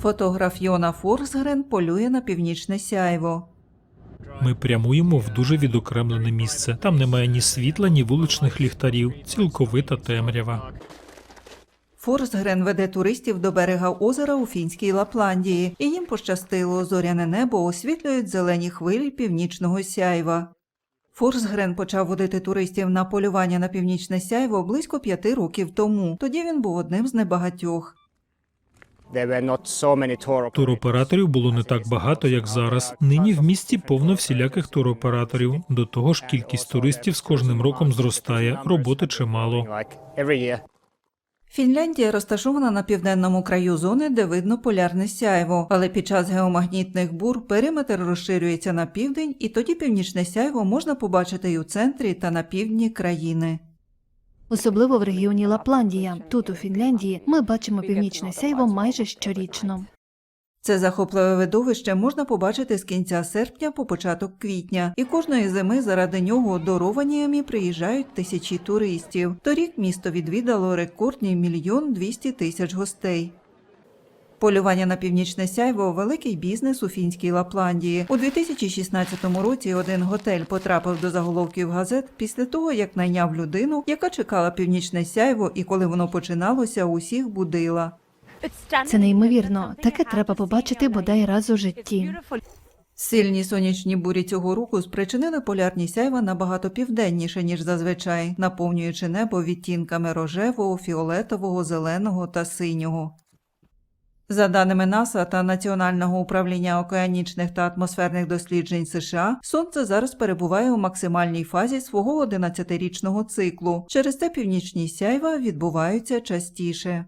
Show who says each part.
Speaker 1: Фотограф Йона Форсгрен полює на північне сяйво.
Speaker 2: Ми прямуємо в дуже відокремлене місце. Там немає ні світла, ні вуличних ліхтарів, цілковита темрява.
Speaker 1: Форсгрен веде туристів до берега озера у фінській Лапландії, і їм пощастило, зоряне небо освітлюють зелені хвилі північного сяйва. Форсгрен почав водити туристів на полювання на північне сяйво близько п'яти років тому. Тоді він був одним з небагатьох.
Speaker 2: Туроператорів було не так багато, як зараз. Нині в місті повно всіляких туроператорів. До того ж, кількість туристів з кожним роком зростає. Роботи чимало.
Speaker 1: Фінляндія розташована на південному краю зони, де видно полярне сяйво, але під час геомагнітних бур периметр розширюється на південь, і тоді північне сяйво можна побачити і у центрі та на півдні країни.
Speaker 3: Особливо в регіоні Лапландія. Тут, у Фінляндії, ми бачимо північне сяйво майже щорічно.
Speaker 1: Це захопливе видовище можна побачити з кінця серпня по початок квітня, і кожної зими заради нього до Рованіямі приїжджають тисячі туристів. Торік місто відвідало рекордні мільйон двісті тисяч гостей. Полювання на північне сяйво великий бізнес у фінській Лапландії. У 2016 році один готель потрапив до заголовків газет після того, як найняв людину, яка чекала північне сяйво, і коли воно починалося, усіх будила.
Speaker 3: Це неймовірно. Таке треба побачити бодай раз у житті.
Speaker 1: Сильні сонячні бурі цього року спричинили полярні сяйва набагато південніше, ніж зазвичай, наповнюючи небо відтінками рожевого, фіолетового, зеленого та синього. За даними НАСА та Національного управління океанічних та атмосферних досліджень США, сонце зараз перебуває у максимальній фазі свого 11-річного циклу. Через це північні сяйва відбуваються частіше.